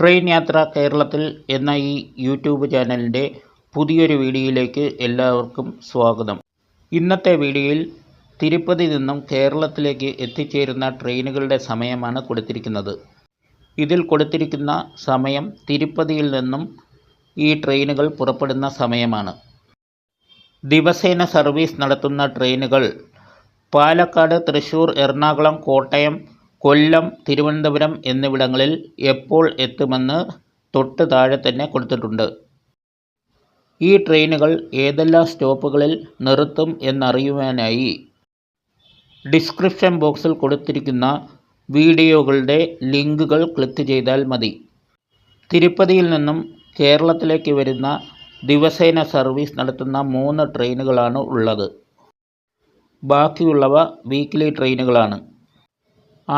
Train യാത്ര കേരളത്തിൽ എന്ന ഈ യൂട്യൂബ് ചാനലിന്റെ പുതിയൊരു വീഡിയോയിലേക്ക് എല്ലാവർക്കും സ്വാഗതം. ഇന്നത്തെ വീഡിയോയിൽ തിരുപ്പതി നിന്നും കേരളത്തിലേക്ക് എത്തിച്ചേരുന്ന ട്രെയിനുകളുടെ സമയമാണ് കൊടുത്തിരിക്കുന്നത്. ഇതിൽ കൊടുത്തിരിക്കുന്ന സമയം തിരുപ്പതിയിൽ നിന്നും ഈ ട്രെയിനുകൾ പുറപ്പെടുന്ന സമയമാണ്. ദിവസേന സർവീസ് നടത്തുന്ന ട്രെയിനുകൾ പാലക്കാട് തൃശ്ശൂർ എറണാകുളം കോട്ടയം കൊല്ലം തിരുവനന്തപുരം എന്നിവിടങ്ങളിൽ എപ്പോൾ എത്തുമെന്ന് തൊട്ട് താഴെ തന്നെ കൊടുത്തിട്ടുണ്ട്. ഈ ട്രെയിനുകൾ ഏതെല്ലാം സ്റ്റോപ്പുകളിൽ നിർത്തും എന്നറിയുവാനായി ഡിസ്ക്രിപ്ഷൻ ബോക്സിൽ കൊടുത്തിരിക്കുന്ന വീഡിയോകളുടെ ലിങ്കുകൾ ക്ലിക്ക് ചെയ്താൽ മതി. തിരുപ്പതിയിൽ നിന്നും കേരളത്തിലേക്ക് വരുന്ന ദിവസേന സർവീസ് നടത്തുന്ന മൂന്ന് ട്രെയിനുകളാണ് ഉള്ളത്. ബാക്കിയുള്ളവ വീക്ക്ലി ട്രെയിനുകളാണ്.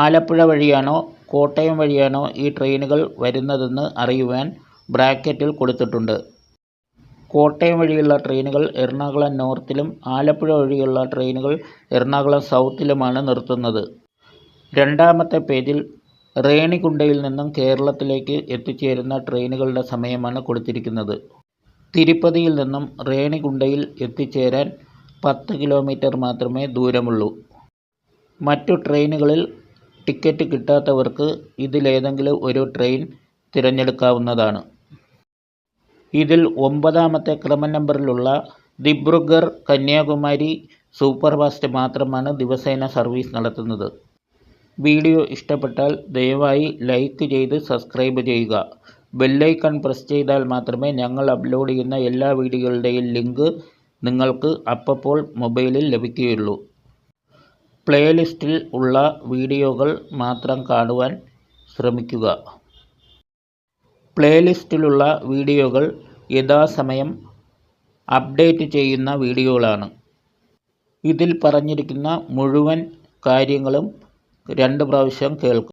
ആലപ്പുഴ വഴിയാണോ കോട്ടയം വഴിയാണോ ഈ ട്രെയിനുകൾ വരുന്നതെന്ന് അറിയുവാൻ ബ്രാക്കറ്റിൽ കൊടുത്തിട്ടുണ്ട്. കോട്ടയം വഴിയുള്ള ട്രെയിനുകൾ എറണാകുളം നോർത്തിലും ആലപ്പുഴ വഴിയുള്ള ട്രെയിനുകൾ എറണാകുളം സൗത്തിലുമാണ് നിർത്തുന്നത്. രണ്ടാമത്തെ പേജിൽ റേണികുണ്ടയിൽ നിന്നും കേരളത്തിലേക്ക് എത്തിച്ചേരുന്ന ട്രെയിനുകളുടെ സമയമാണ് കൊടുത്തിരിക്കുന്നത്. തിരുപ്പതിയിൽ നിന്നും റേണികുണ്ടയിൽ എത്തിച്ചേരാൻ പത്ത് കിലോമീറ്റർ മാത്രമേ ദൂരമുള്ളൂ. മറ്റു ട്രെയിനുകളിൽ ടിക്കറ്റ് കിട്ടാത്തവർക്ക് ഇതിലേതെങ്കിലും ഒരു ട്രെയിൻ തിരഞ്ഞെടുക്കാവുന്നതാണ്. ഇതിൽ ഒമ്പതാമത്തെ ക്രമ നമ്പറിലുള്ള ദിബ്രുഗർ കന്യാകുമാരി സൂപ്പർഫാസ്റ്റ് മാത്രമാണ് ദിവസേന സർവീസ് നടത്തുന്നത്. വീഡിയോ ഇഷ്ടപ്പെട്ടാൽ ദയവായി ലൈക്ക് ചെയ്ത് സബ്സ്ക്രൈബ് ചെയ്യുക. ബെല്ലൈക്കൺ പ്രസ് ചെയ്താൽ മാത്രമേ ഞങ്ങൾ അപ്ലോഡ് ചെയ്യുന്ന എല്ലാ വീഡിയോകളുടെയും ലിങ്ക് നിങ്ങൾക്ക് അപ്പോൾ മൊബൈലിൽ ലഭിക്കുകയുള്ളൂ. പ്ലേലിസ്റ്റിൽ ഉള്ള വീഡിയോകൾ മാത്രം കാണുവാൻ ശ്രമിക്കുക. പ്ലേലിസ്റ്റിലുള്ള വീഡിയോകൾ യഥാസമയം അപ്ഡേറ്റ് ചെയ്യുന്ന വീഡിയോകളാണ്. ഇതിൽ പറഞ്ഞിരിക്കുന്ന മുഴുവൻ കാര്യങ്ങളും രണ്ട് പ്രാവശ്യം കേൾക്കുക